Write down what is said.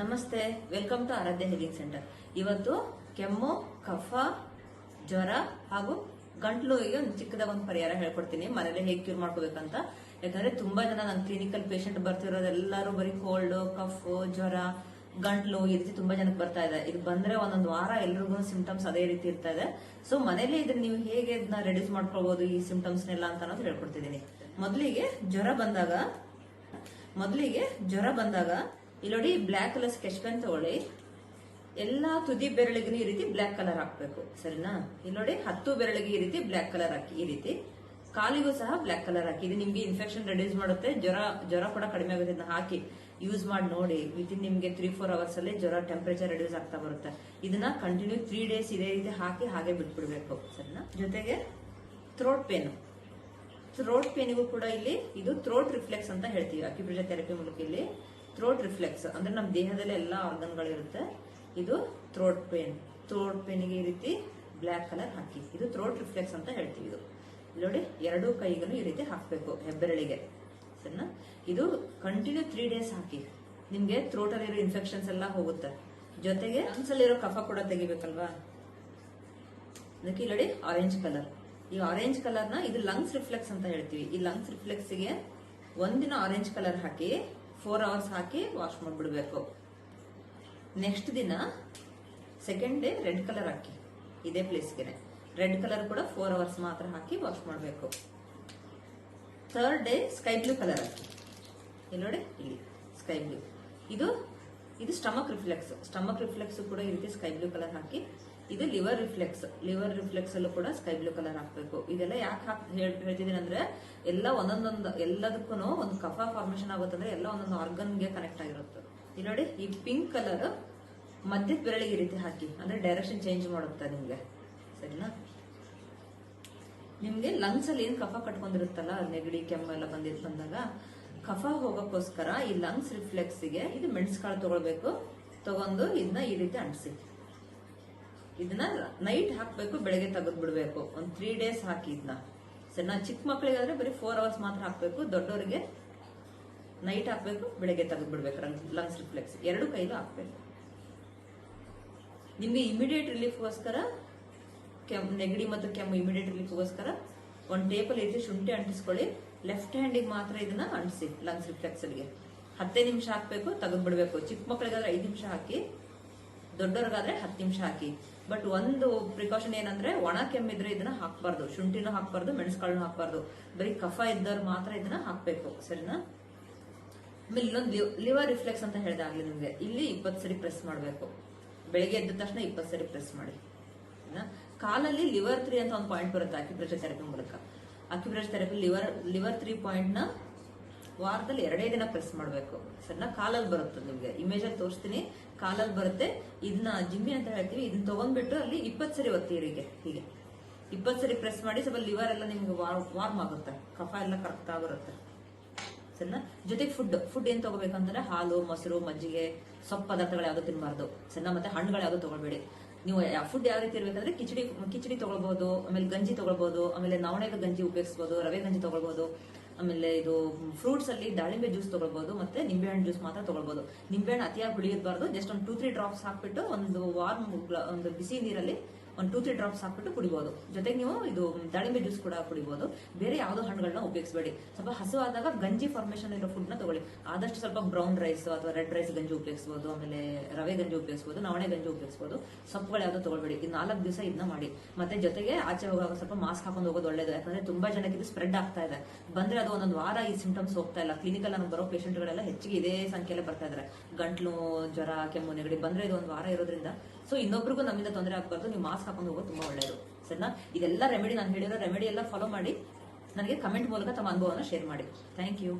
ನಮಸ್ತೆ welcome to Aradhya healing centre ಇವತ್ತು ಕೆಮ್ಮು, ಕಫ, ಜ್ವರ ಹಾಗೂ ಗಂಟ್ಲುಗೆ ಒಂದು ಚಿಕ್ಕದಾಗ ಒಂದು ಪರಿಹಾರ ಹೇಳ್ಕೊಡ್ತೀನಿ. ಮನೇಲಿ ಹೇಗೆ ಕ್ಯೂರ್ ಮಾಡ್ಕೋಬೇಕಂತ. ಯಾಕಂದ್ರೆ ತುಂಬಾ ಜನ ನನ್ನ ಕ್ಲಿನಿಕಲ್ ಪೇಷಂಟ್ ಬರ್ತಿರೋದೆಲ್ಲರೂ ಬರೀ ಕೋಲ್ಡ್ ಕಫ್, ಜ್ವರ, ಗಂಟ್ಲು ಈ ರೀತಿ ತುಂಬಾ ಜನಕ್ಕೆ ಬರ್ತಾ ಇದೆ. ಇದು ಬಂದ್ರೆ ಒಂದೊಂದು ವಾರ ಎಲ್ರಿಗೂ ಸಿಂಪ್ಟಮ್ಸ್ ಅದೇ ರೀತಿ ಇರ್ತಾ ಇದೆ. ಸೊ ಮನೇಲಿ ಇದನ್ನ ನೀವು ಹೇಗೆ ಇದನ್ನ ರೆಡ್ಯೂಸ್ ಮಾಡ್ಕೊಳ್ಬಹುದು ಈ ಸಿಂಟಮ್ಸ್ನೆಲ್ಲ ಅಂತ ಅನ್ನೋದು ಹೇಳ್ಕೊಡ್ತಿದ್ದೀನಿ. ಮೊದಲಿಗೆ ಜ್ವರ ಬಂದಾಗ, ಮೊದಲಿಗೆ ಜ್ವರ ಬಂದಾಗ ಇಲ್ಲಿ ನೋಡಿ ಬ್ಲ್ಯಾಕ್ ಕಲರ್ ಸ್ಕೆಚ್ ಪೆನ್ ತಗೊಳ್ಳಿ. ಎಲ್ಲಾ ತುದಿ ಬೆರಳಿಗೆ ಈ ರೀತಿ ಬ್ಲ್ಯಾಕ್ ಕಲರ್ ಹಾಕ್ಬೇಕು, ಸರಿನಾ? ಇಲ್ಲಿ ನೋಡಿ ಹತ್ತು ಬೆರಳಿಗೆ ಈ ರೀತಿ ಬ್ಲ್ಯಾಕ್ ಕಲರ್ ಹಾಕಿ, ಈ ರೀತಿ. ಕಾಲಿಗೂ ಸಹ ಬ್ಲ್ಯಾಕ್ ಕಲರ್ ಹಾಕಿ. ಇದು ನಿಮ್ಗೆ ಇನ್ಫೆಕ್ಷನ್ ರೆಡ್ಯೂಸ್ ಮಾಡುತ್ತೆ, ಜ್ವರ ಜ್ವರ ಕೂಡ ಕಡಿಮೆ ಆಗುತ್ತೆ. ಇದನ್ನ ಹಾಕಿ ಯೂಸ್ ಮಾಡಿ ನೋಡಿ. ವಿತಿನ್ ನಿಮ್ಗೆ ತ್ರೀ ಫೋರ್ ಅವರ್ಸ್ ಅಲ್ಲಿ ಜ್ವರ ಟೆಂಪರೇಚರ್ ರೆಡ್ಯೂಸ್ ಆಗ್ತಾ ಬರುತ್ತೆ. ಇದನ್ನ ಕಂಟಿನ್ಯೂ ತ್ರೀ ಡೇಸ್ ಇದೇ ರೀತಿ ಹಾಕಿ, ಹಾಗೆ ಬಿಟ್ಬಿಡ್ಬೇಕು, ಸರಿನಾ? ಜೊತೆಗೆ ಥ್ರೋಟ್ ಪೇನ್ ಥ್ರೋಟ್ ಪೇನಿಗೂ ಕೂಡ ಇಲ್ಲಿ ಇದು ಥ್ರೋಟ್ ರಿಫ್ಲೆಕ್ಸ್ ಅಂತ ಹೇಳ್ತೀವಿ. ಅಕ್ಯುಪ್ರೆಷರ್ ಥೆರಪಿ ಮೂಲಕ ಇಲ್ಲಿ. ಥ್ರೋಟ್ ರಿಫ್ಲೆಕ್ಸ್ ಅಂದ್ರೆ ನಮ್ಮ ದೇಹದಲ್ಲಿ ಎಲ್ಲ ಆರ್ಗನ್ಗಳಿರುತ್ತೆ ಇದು ಥ್ರೋಟ್ ಪೇನ್ ಥ್ರೋಟ್ ಪೇನಿಗೆ ಈ ರೀತಿ ಬ್ಲ್ಯಾಕ್ ಕಲರ್ ಹಾಕಿ. ಇದು ಥ್ರೋಟ್ ರಿಫ್ಲೆಕ್ಸ್ ಅಂತ ಹೇಳ್ತೀವಿ ಇದು. ನೋಡಿ, ಎರಡೂ ಕೈಗೂ ಈ ರೀತಿ ಹಾಕಬೇಕು ಹೆಬ್ಬೆರಳಿಗೆ. ಸರಿನಾ? ಇದು ಕಂಟಿನ್ಯೂ ತ್ರೀ ಡೇಸ್ ಹಾಕಿ. ನಿಮ್ಗೆ ಥ್ರೋಟ್ ಅಲ್ಲಿರೋ ಇನ್ಫೆಕ್ಷನ್ಸ್ ಎಲ್ಲ ಹೋಗುತ್ತೆ. ಜೊತೆಗೆ ಅಲ್ಲಿರೋ ಕಫ ಕೂಡ ತೆಗಿಬೇಕಲ್ವಾ? ಅದಕ್ಕೆ ಇಲ್ಲಿ ಆರೆಂಜ್ ಕಲರ್ ಈ ಆರೆಂಜ್ ಕಲರ್ನ ಇದು ಲಂಗ್ಸ್ ರಿಫ್ಲೆಕ್ಸ್ ಅಂತ ಹೇಳ್ತೀವಿ. ಈ ಲಂಗ್ಸ್ ರಿಫ್ಲೆಕ್ಸ್ಗೆ ಒಂದಿನ ಆರೆಂಜ್ ಕಲರ್ ಹಾಕಿ ಫೋರ್ ಅವರ್ಸ್ ಹಾಕಿ ವಾಶ್ ಮಾಡಿಬಿಡ್ಬೇಕು. ನೆಕ್ಸ್ಟ್ ದಿನ ಸೆಕೆಂಡ್ ಡೇ ರೆಡ್ ಕಲರ್ ಹಾಕಿ, ಇದೇ ಪ್ಲೇಸ್ಗೆ ರೆಡ್ ಕಲರ್ ಕೂಡ ಫೋರ್ ಅವರ್ಸ್ ಮಾತ್ರ ಹಾಕಿ ವಾಶ್ ಮಾಡಬೇಕು. Third day sky blue colour ಹಾಕಿ. ಇಲ್ಲಿ ನೋಡಿ, ಇಲ್ಲಿ ಸ್ಕೈ ಬ್ಲೂ ಇದು ಇದು ಸ್ಟಮಕ್ ರಿಫ್ಲೆಕ್ಸ್ ಸ್ಟಮಕ್ ರಿಫ್ಲೆಕ್ಸ್ ಕೂಡ ಈ ರೀತಿ ಸ್ಕೈ ಬ್ಲೂ ಕಲರ್ ಹಾಕಿ, ಇದು ಲಿವರ್ ರಿಫ್ಲೆಕ್ಸ್ ಲಿವರ್ ರಿಫ್ಲೆಕ್ಸ್ ಅಲ್ಲೂ ಕೂಡ ಸ್ಕೈ ಬ್ಲೂ ಕಲರ್ ಹಾಕಬೇಕು. ಇದೆಲ್ಲ ಯಾಕೆ ಹಾಕ್ ಹೇಳ್- ಹೇಳ್ತಿದ್ದೀನಿ ಅಂದ್ರೆ, ಎಲ್ಲ ಒಂದೊಂದೊಂದು ಎಲ್ಲದಕ್ಕೂ ಒಂದು ಕಫ ಫಾರ್ಮೇಶನ್ ಆಗುತ್ತಂದ್ರೆ ಎಲ್ಲ ಒಂದೊಂದು ಆರ್ಗನ್ಗೆ ಕನೆಕ್ಟ್ ಆಗಿರುತ್ತೆ. ಇಲ್ಲಿ ನೋಡಿ, ಈ ಪಿಂಕ್ ಕಲರ್ ಮಧ್ಯದ ಬೆರಳಿಗೆ ಈ ರೀತಿ ಹಾಕಿ, ಅಂದ್ರೆ ಡೈರೆಕ್ಷನ್ ಚೇಂಜ್ ಮಾಡುತ್ತೆ ನಿಮ್ಗೆ. ಸರಿನಾ? ನಿಮ್ಗೆ ಲಂಗ್ಸ್ ಅಲ್ಲಿ ಏನ್ ಕಫ ಕಟ್ಕೊಂಡಿರುತ್ತಲ್ಲ, ನೆಗಡಿ, ಕೆಮ್ಮು ಎಲ್ಲ ಬಂದಿದ್ ಬಂದಾಗ ಕಫ ಹೋಗೋಕ್ಕೋಸ್ಕರ ಈ ಲಂಗ್ಸ್ ರಿಫ್ಲೆಕ್ಸ್ಗೆ ಇದು ಮೆಣಸ್ಕಾಳು ತಗೊಳ್ಬೇಕು. ತಗೊಂಡು ಇದನ್ನ ಈ ರೀತಿ ಅಂಟಿಸಿ. ಇದನ್ನ ನೈಟ್ ಹಾಕಬೇಕು, ಬೆಳಗ್ಗೆ ತೆಗೆದು ಬಿಡಬೇಕು ಒಂದು ತ್ರೀ ಡೇಸ್ ಹಾಕಿ ಇದನ್ನ ಸಣ್ಣ ಚಿಕ್ಕ ಮಕ್ಕಳಿಗಾದ್ರೆ ಬರೀ ಫೋರ್ ಅವರ್ಸ್ ಮಾತ್ರ ಹಾಕಬೇಕು. ದೊಡ್ಡವರಿಗೆ ನೈಟ್ ಹಾಕಬೇಕು, ಬೆಳಗ್ಗೆ ತೆಗೆದು ಬಿಡ್ಬೇಕು ಲಂಗ್ಸ್ ರಿಫ್ಲೆಕ್ಸ್ ಎರಡು ಕೈಲೂ ಹಾಕ್ಬೇಕು. ನಿಮಗೆ ಇಮಿಡಿಯೇಟ್ ರಿಲೀಫ್ಗೋಸ್ಕರ ಕೆಮ್ಮು, ನೆಗಡಿ ಮತ್ತು ಕೆಮ್ಮು ಇಮಿಡಿಯೇಟ್ ರಿಲೀಫ್ಗೋಸ್ಕರ ಒಂದು ಟೇಬಲ್ ಐತಿ ಶುಂಠಿ ಅಂಟಿಸ್ಕೊಳ್ಳಿ. ಲೆಫ್ಟ್ ಹ್ಯಾಂಡಿಗೆ ಮಾತ್ರ ಇದನ್ನ ಅಂಟಿಸಿ ಲಂಗ್ಸ್ ರಿಫ್ಲೆಕ್ಸಲ್ಗೆ ಹತ್ತೇ ನಿಮಿಷ ಹಾಕ್ಬೇಕು ತೆಗೆದು ಬಿಡ್ಬೇಕು ಚಿಕ್ಕ ಮಕ್ಕಳಿಗಾದ್ರೆ ಐದು ನಿಮಿಷ ಹಾಕಿ, ದೊಡ್ಡವ್ರಿಗಾದ್ರೆ ಹತ್ತು ನಿಮಿಷ ಹಾಕಿ. ಬಟ್ ಒಂದು ಪ್ರಿಕಾಷನ್ ಏನಂದ್ರೆ ಒಣ ಕೆಮ್ಮಿದ್ರೆ ಇದನ್ನ ಹಾಕ್ಬಾರ್ದು. ಶುಂಠಿನೂ ಹಾಕ್ಬಾರ್ದು ಮೆಣಸುಕಾಳನ್ನು ಹಾಕ್ಬಾರ್ದು. ಬರೀ ಕಫ ಇದ್ದವ್ರು ಮಾತ್ರ ಇದನ್ನ ಹಾಕ್ಬೇಕು, ಸರಿನಾ? ಆಮೇಲೆ ಇನ್ನೊಂದು ಲಿವರ್ ರಿಫ್ಲೆಕ್ಸ್ ಅಂತ ಹೇಳಿದಾಗ್ಲಿ ನಿಮ್ಗೆ. ಇಲ್ಲಿ ಇಪ್ಪತ್ತು ಸರಿ ಪ್ರೆಸ್ ಮಾಡಬೇಕು. ಬೆಳಿಗ್ಗೆ ಎದ್ದ ತಕ್ಷಣ ಇಪ್ಪತ್ತು ಸರಿ ಪ್ರೆಸ್ ಮಾಡಿ? ಕಾಲಲ್ಲಿ ಲಿವರ್ ತ್ರೀ ಅಂತ ಒಂದು ಪಾಯಿಂಟ್ ಬರುತ್ತೆ ಅಕ್ಯುಪ್ರೆಷರ್ ಥೆರಪಿ ಮೂಲಕ. Acupressure therapy liver liver three ಪಾಯಿಂಟ್ನ ವಾರದಲ್ಲಿ ಎರಡೇ ದಿನ ಪ್ರೆಸ್ ಮಾಡಬೇಕು. ಸರಿನಾ ಕಾಲಲ್ಲಿ ಬರುತ್ತೆ ನಿಮಗೆ. ಇಮೇಜ್ ಅಲ್ಲಿ ತೋರಿಸ್ತೀನಿ. ಕಾಲಲ್ಲಿ ಬರುತ್ತೆ. ಇದನ್ನ ಜಿಮ್ಮಿ ಅಂತ ಹೇಳ್ತೀವಿ. ಇದನ್ನ ತಗೊಂಡ್ಬಿಟ್ಟು ಅಲ್ಲಿ ಇಪ್ಪತ್ತು ಸರಿ ಒತ್ತೀರಿ ಹೀಗೆ. ಇಪ್ಪತ್ತು ಸರಿ ಪ್ರೆಸ್ ಮಾಡಿ ಸ್ವಲ್ಪ ಲಿವರ್ ಎಲ್ಲ ನಿಮ್ಗೆ ವಾರ್ಮ್ ಆಗುತ್ತೆ. ಕಫ ಎಲ್ಲ ಕರೆಕ್ಟ್ ಬರುತ್ತೆ ಸರಿನಾ ಜೊತೆಗೆ ಫುಡ್ ಫುಡ್ ಏನ್ ತಗೋಬೇಕಂದ್ರೆ ಹಾಲು, ಮೊಸರು, ಮಜ್ಜಿಗೆ, ಸೊಪ್ಪು ಪದಾರ್ಥಗಳು ಯಾವ್ದು ತಿನ್ನಬಾರ್ದು ಸಣ್ಣ ಮತ್ತೆ ಹಣ್ಣುಗಳು ಯಾವ್ದು ತಗೊಳ್ಬೇಡಿ. ನೀವು ಫುಡ್ ಯಾವ ರೀತಿ ಇರ್ಬೇಕಂದ್ರೆ ಕಿಚಡಿ ಕಿಚಡಿ ತಗೊಳ್ಬಹುದು ಆಮೇಲೆ ಗಂಜಿ ತಗೊಳ್ಬಹುದು ಆಮೇಲೆ ನವಣೆದ ಗಂಜಿ ಉಪಯೋಗಿಸಬಹುದು ರವೆ ಗಂಜಿ ತಗೊಳ್ಬಹುದು ಆಮೇಲೆ ಇದು ಫ್ರೂಟ್ಸ್ ಅಲ್ಲಿ ದಾಳಿಂಬೆ ಜ್ಯೂಸ್ ತಗೊಳ್ಬಹುದು ಮತ್ತೆ ನಿಂಬೆಹಣ್ಣು ಜ್ಯೂಸ್ ಮಾತ್ರ ತಗೊಳ್ಬಹುದು ನಿಂಬೆಹಣ್ಣು ಅತಿಯಾಗಿ ಹುಳಿ ಇರಬಾರ್ದು ಜಸ್ಟ್ ಒಂದು ಟೂ ತ್ರೀ ಡ್ರಾಪ್ಸ್ ಹಾಕ್ಬಿಟ್ಟು ಒಂದು ವಾರ್ಮ್ ಒಂದು ಬಿಸಿ ನೀರಲ್ಲಿ ಒಂದು ಟೂ ತ್ರೀ ಡ್ರಾಪ್ಸ್ ಹಾಕ್ಬಿಟ್ಟು ಕುಡಿಬಹುದು ಜೊತೆಗೆ ನೀವು ಇದು ದಾಳಿಂಬೆ ಜ್ಯೂಸ್ ಕೂಡ ಕುಡಿಬಹುದು ಬೇರೆ ಯಾವುದೋ ಹಣ್ಣುಗಳನ್ನ ಉಪಯೋಗಿಸಬೇಡಿ. ಸ್ವಲ್ಪ ಹಸುವಾದಾಗ ಗಂಜಿ ಫಾರ್ಮೇಶನ್ ಇರೋ ಫುಡ್ ತಗೊಳ್ಳಿ. ಆದಷ್ಟು ಸ್ವಲ್ಪ ಬ್ರೌನ್ ರೈಸ್ ಅಥವಾ ರೆಡ್ ರೈಸ್ ಗಂಜಿ ಉಪಯೋಗಿಸಬಹುದು ಆಮೇಲೆ ರವೆ ಗಂಜಿ ಉಪಯೋಗಿಸಬಹುದು ನವಣೆ ಗಂಜಿ ಉಪಯೋಗಿಸಬಹುದು ಸೊಪ್ಪುಗಳು ಯಾವ್ದು ತಗೊಳ್ಬೇಡಿ. ಇದು ನಾಲ್ಕು ದಿವಸ ಇದನ್ನ ಮಾಡಿ. ಮತ್ತೆ ಜೊತೆಗೆ ಆಚೆ ಹೋಗುವಾಗ ಸ್ವಲ್ಪ ಮಾಸ್ಕ್ ಹಾಕೊಂಡು ಹೋಗೋದು ಒಳ್ಳೇದು. ಯಾಕಂದ್ರೆ ತುಂಬಾ ಜನಕ್ಕೆ ಇದು ಸ್ಪ್ರೆಡ್ ಆಗ್ತಾ ಇದೆ. ಬಂದ್ರೆ ಅದು ಒಂದೊಂದು ವಾರ ಈ ಸಿಂಟಮ್ಸ್ ಹೋಗ್ತಾ ಇಲ್ಲ. ಕ್ಲಿನಿಕಲ್ ನಮ್ಗೆ ಬರೋ ಪೇಷಂಟ್ಗಳೆಲ್ಲ ಹೆಚ್ಚಿಗೆ ಇದೇ ಸಂಖ್ಯೆಯಲ್ಲಿ ಬರ್ತಾ ಇದಾರೆ. ಗಂಟ್ಲು, ಜ್ವರ, ಕೆಮ್ಮು, ನೆಗಡಿ ಬಂದ್ರೆ ಇದು ಒಂದು ವಾರ ಇರೋದ್ರಿಂದ ಸೊ ಇನ್ನೊಬ್ರಿಗೂ ನಮ್ಮಿಂದ ತೊಂದರೆ ಆಗಬಾರ್ದು. ನೀವು ಮಾಸ್ಕ್ ಹಾಕೊಂಡು ಹೋಗೋದು ತುಂಬಾ ಒಳ್ಳೆಯದು ಸರಿನಾ? ಇದೆಲ್ಲ ರೆಮಿಡಿ ನಾನು ಹೇಳಿರೋ ರೆಮಿಡಿ ಎಲ್ಲ ಫಾಲೋ ಮಾಡಿ. ನನಗೆ ಕಮೆಂಟ್ ಮೂಲಕ ತಮ್ಮ ಅನುಭವನ ಶೇರ್ ಮಾಡಿ. Thank you